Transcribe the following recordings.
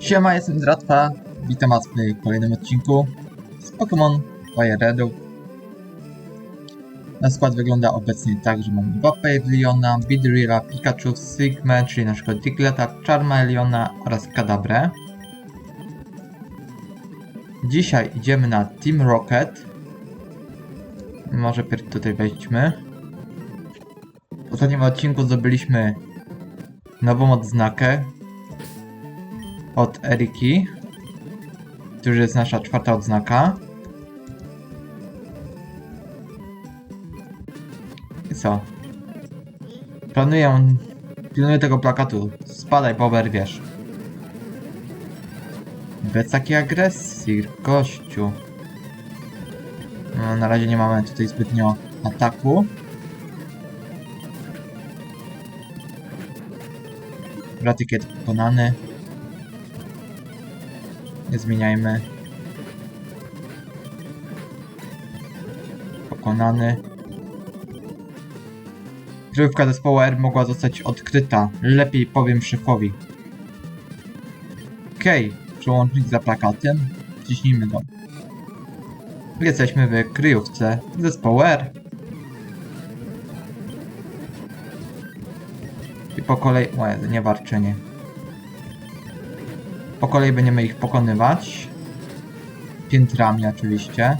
Siema, jestem Dratwa. Witam was w kolejnym odcinku z Pokémon Fire Redu. Na skład wygląda obecnie tak, że mamy Vaporeona, Bidrilla, Pikachu, Sigma, czyli na przykład Digleta, Charmeleona oraz Kadabrę. Dzisiaj idziemy na Team Rocket. Może pierw tutaj wejdźmy. W ostatnim odcinku zdobyliśmy nową odznakę, od Eriki, który jest nasza czwarta odznaka. I co? Planuję, pilnuję tego plakatu. Spadaj, Bober, wiesz. Bez takiej agresji, gościu. No, na razie nie mamy tutaj zbytnio ataku. Ratykiet pokonany. Nie zmieniajmy. Pokonany. Kryjówka zespołu R mogła zostać odkryta. Lepiej powiem szefowi. Okej, przełącznik za plakatem. Wciśnijmy go. Jesteśmy w kryjówce zespołu R. I po kolei... O, nie warczenie. Po kolei będziemy ich pokonywać. Piętrami oczywiście.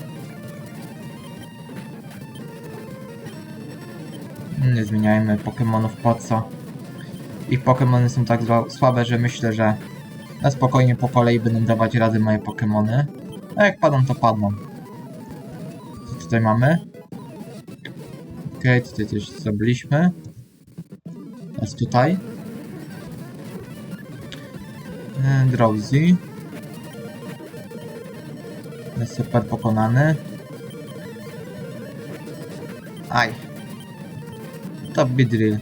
Nie zmieniajmy Pokémonów po co. Ich Pokémony są tak słabe, że myślę, że na spokojnie po kolei będą dawać rady moje Pokémony. A jak padną, to padną. Co tutaj mamy? Okej, tutaj coś zrobiliśmy. Teraz tutaj. Drowsy. Super pokonany. Aj. To Bidrill.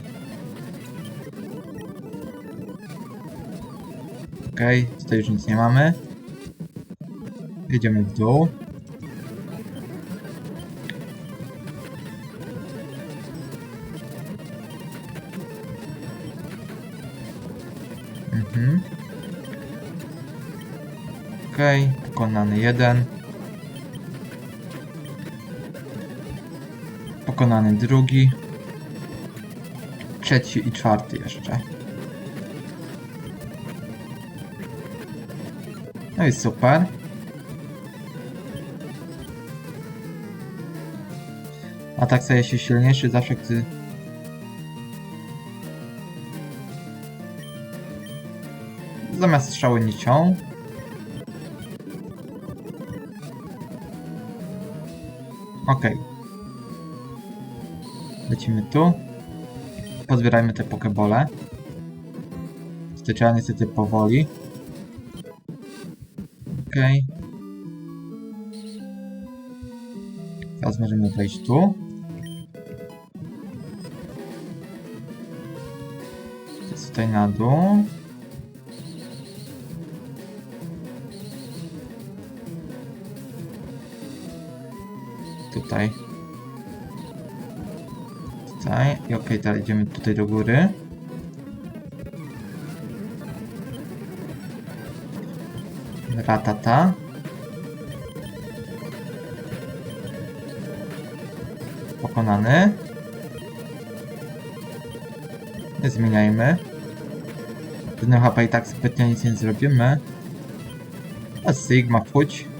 Okej, tutaj już nic nie mamy. Jedziemy w dół. Pokonany jeden. Pokonany drugi. Trzeci i czwarty jeszcze. No i super. Atak staje się silniejszy zawsze, gdy... Zamiast strzały nicią. Okej. Lecimy tu. Pozbierajmy te pokebole. Tutaj trzeba niestety powoli. Okej. Teraz możemy wejść tu. Teraz tutaj na dół. Tutaj. Tutaj. I okej, teraz idziemy tutaj do góry. Ratata. Pokonany. Nie zmieniajmy. Jednym HP i tak zbytnio nic nie zrobimy. A Sigma, wchódź.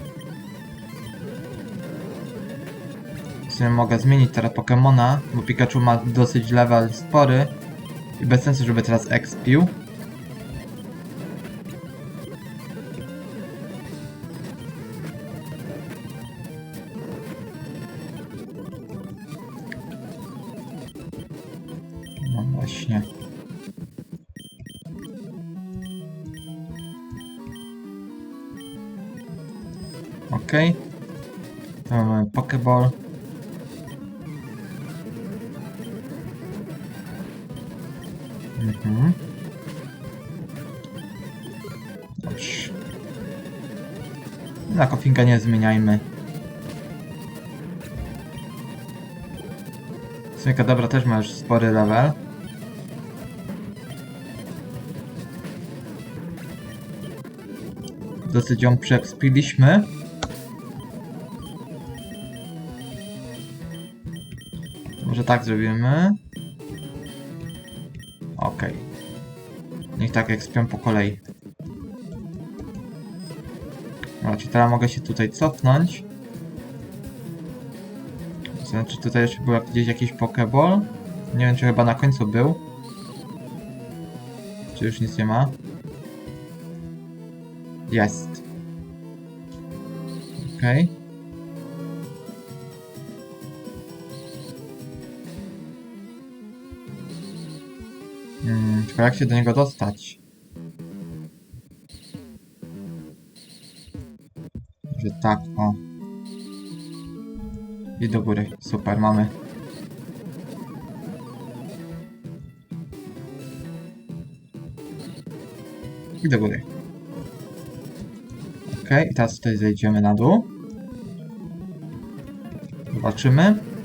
Sumie mogę zmienić teraz Pokemona, bo Pikachu ma dosyć level spory i bez sensu, żeby teraz expił. No właśnie. Okej. Tu Mamy Pokeball. Mhm. Na kofinka nie zmieniajmy. Smyka dobra też ma już spory level. Dosyć ją przekspiliśmy. Może tak zrobimy. Tak ekspią po kolei. Dobra, czy teraz mogę się tutaj cofnąć? Znaczy tutaj jeszcze był gdzieś jakiś pokeball? Nie wiem czy chyba na końcu był. Czy już nic nie ma? Jest. Okej. Hmm, tylko jak się do niego dostać? Że tak, o. I do góry. Super, mamy. I do góry. Ok, i teraz tutaj zejdziemy na dół. Zobaczymy.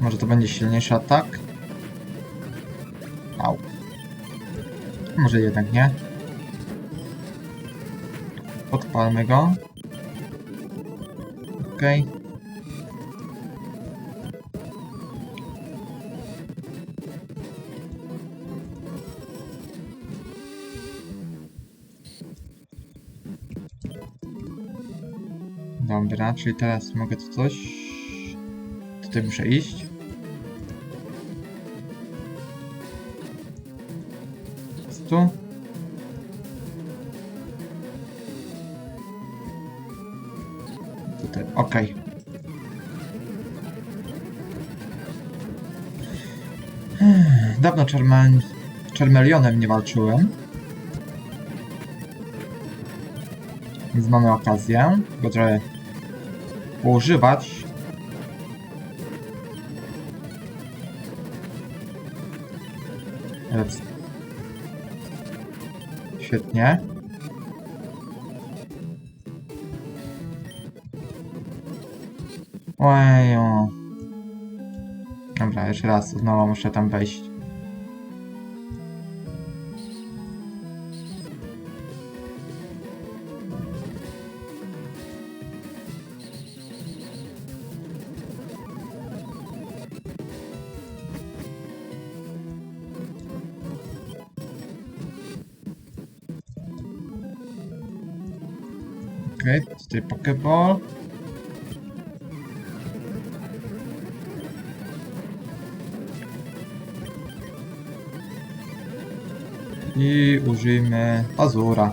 Może to będzie silniejszy atak? Au. Może jednak nie. Podpalmy go. Okej. Dobra, czyli teraz mogę tu coś... Tutaj muszę iść. Jest tu. Tutaj. Ech, Dawno Charmel... Charmelionem nie walczyłem. Więc mamy okazję go trochę używać. Świetnie. Ojeju. Dobra, jeszcze raz, znowu muszę tam wejść. Okej, okay, tutaj Pokeball. I użyjmy pazura.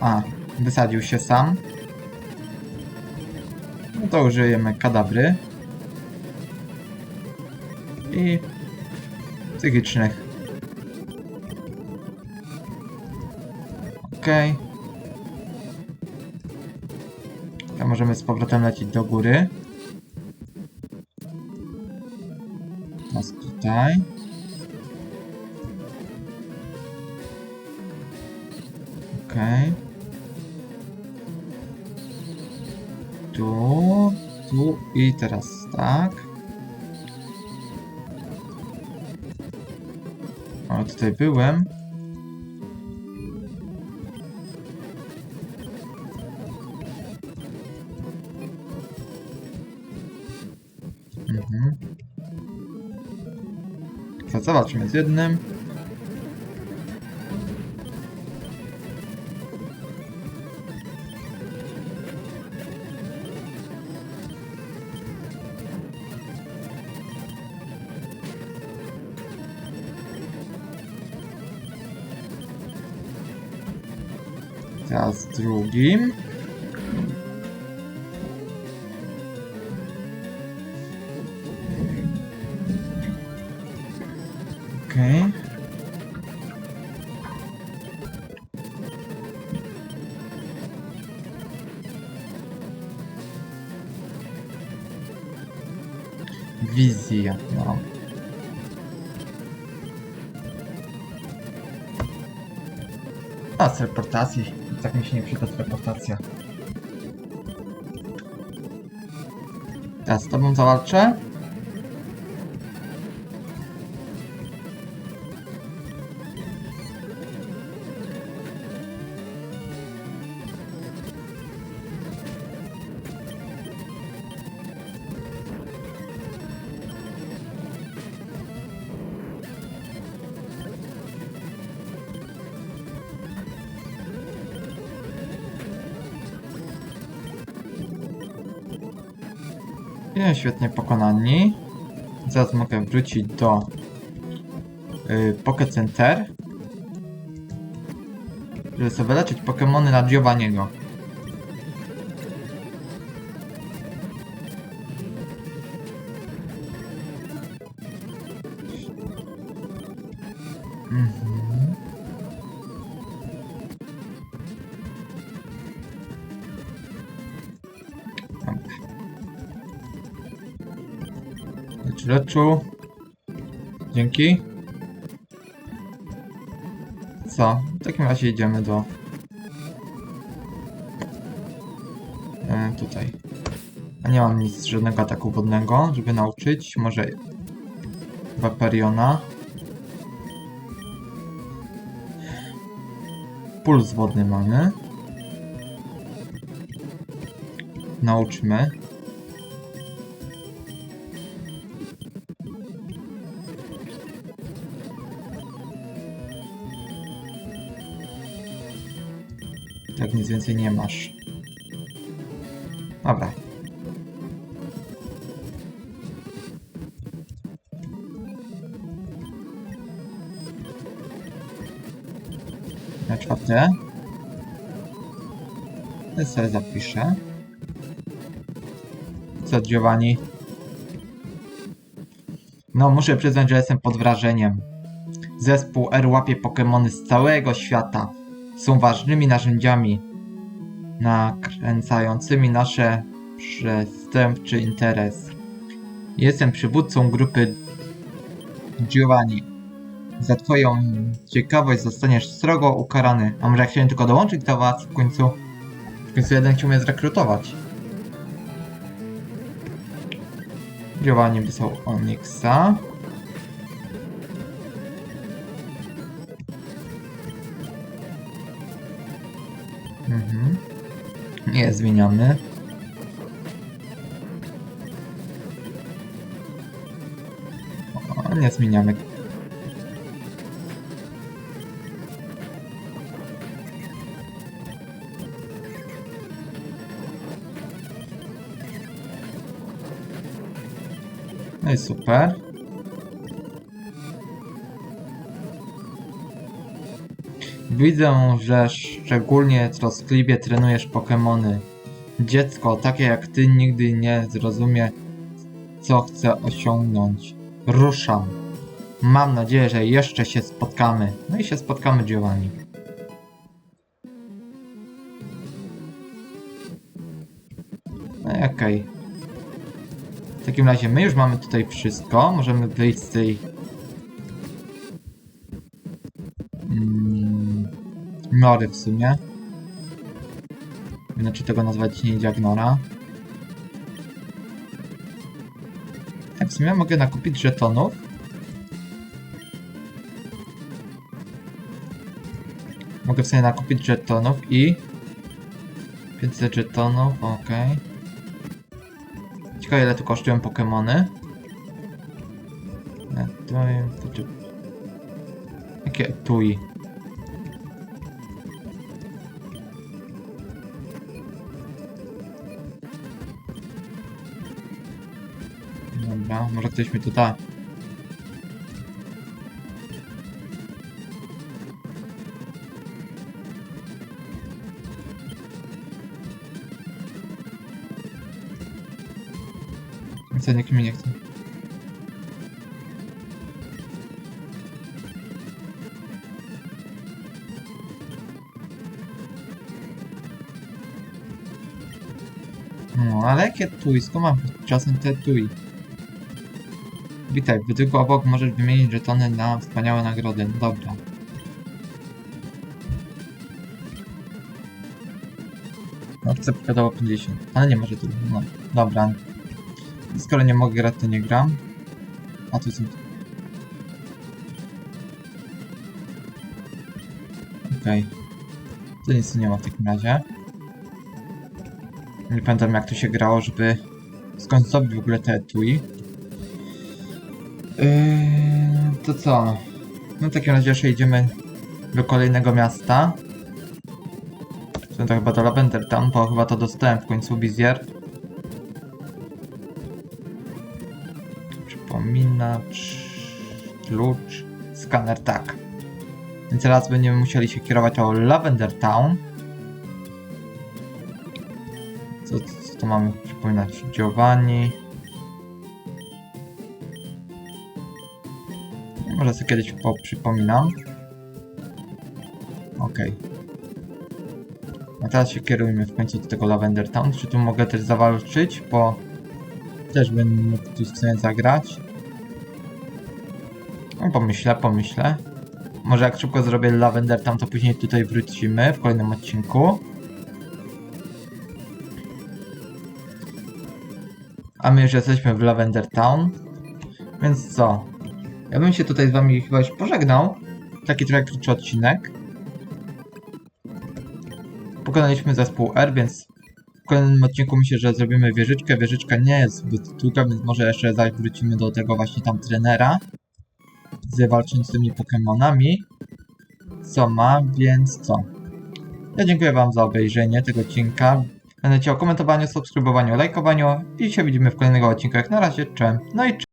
A, wysadził się sam. No to użyjemy kadabry. I psychicznych. Okej. Okay. Możemy z powrotem lecieć do góry. Teraz tutaj. Okej. Tu, tu i teraz tak. O, tutaj byłem. Zobaczmy z jednym. Teraz drugim. Okej. Okay. Wizja, no. A, z reportacji. Tak mi się nie przyda reportacja. Teraz z tobą zawalczę. Nie, świetnie pokonani. Zaraz mogę wrócić do yy, Pocket Center. Żeby sobie leczyć Pokémony na Giovanniego. Leczu. Dzięki. Co? W takim razie idziemy do... E, tutaj. A nie mam nic, żadnego ataku wodnego, żeby nauczyć. Może... Vaporiona. Puls wodny mamy. Nauczmy. Tak nic więcej nie masz. Dobra. Na czwarte. Ja sobie zapiszę. Co, Giovanni? No, muszę przyznać, że jestem pod wrażeniem. Zespół R łapie Pokémony z całego świata. Są ważnymi narzędziami nakręcającymi nasze przestępczy interes. Jestem przywódcą grupy Giovanni. Za twoją ciekawość zostaniesz strogo ukarany. A może ja chciałem tylko dołączyć do was w końcu? W końcu jeden chciał mnie zrekrutować. Giovanni wysłał Onyxa. Mhm. Nie zmieniamy. O, nie zmieniamy. No i super. Widzę, że szczególnie troskliwie trenujesz Pokemony. Dziecko takie jak ty nigdy nie zrozumie, co chce osiągnąć. Ruszam. Mam nadzieję, że jeszcze się spotkamy. No i się spotkamy, Giovanni. No okej. W takim razie my już mamy tutaj wszystko. Możemy wyjść z tej mm, nory w sumie. Inaczej tego nazwać nie idzie jak nora. Tak, w sumie mogę nakupić żetonów. Mogę w sumie nakupić żetonów i... 500 żetonów, okej. Ciekawe ile tu kosztują Pokemony. E, to czy- Jakie tui? Dobra, może ktoś mi tu da. Co nikt mi nie chce. No, ale jakie tui? Skąd mam czasem te? Witaj, wydruku obok możesz wymienić żetony na wspaniałe nagrody. No dobra. No chcę pokazało 50, ale nie może tu. No, dobra. Skoro nie mogę grać, to nie gram. A tu są... Okej. Tu nic nie ma w takim razie. Nie pamiętam jak to się grało, żeby skąd zrobić w ogóle te etui. Yy, to co? No w takim razie jeszcze idziemy do kolejnego miasta. To to chyba do Lavender Town, bo chyba to dostałem w końcu wizjer. Przypominacz, klucz, skaner, tak. Więc teraz będziemy musieli się kierować do Lavender Town. Co, co tu mamy przypominać? Giovanni. Może sobie kiedyś po, przypominam. Okej. A teraz się kierujmy w końcu do tego Lavender Town. Czy tu mogę też zawalczyć? Bo też bym mógł tu w sumie zagrać. No pomyślę, pomyślę. Może jak szybko zrobię Lavender Town, to później tutaj wrócimy w kolejnym odcinku. A my już jesteśmy w Lavender Town. Więc co? Ja bym się tutaj z wami chyba już pożegnał. Taki trochę krótszy odcinek. Pokonaliśmy zespół R, więc w kolejnym odcinku myślę, że zrobimy wieżyczkę. Wieżyczka nie jest zbyt długa, więc może jeszcze zaś wrócimy do tego właśnie tam trenera z walczącymi Pokémonami. Co ma, więc co? Ja dziękuję wam za obejrzenie tego odcinka. Pamiętajcie o komentowaniu, subskrybowaniu, lajkowaniu i się widzimy w kolejnych odcinkach. Na razie, cześć. No i cześć.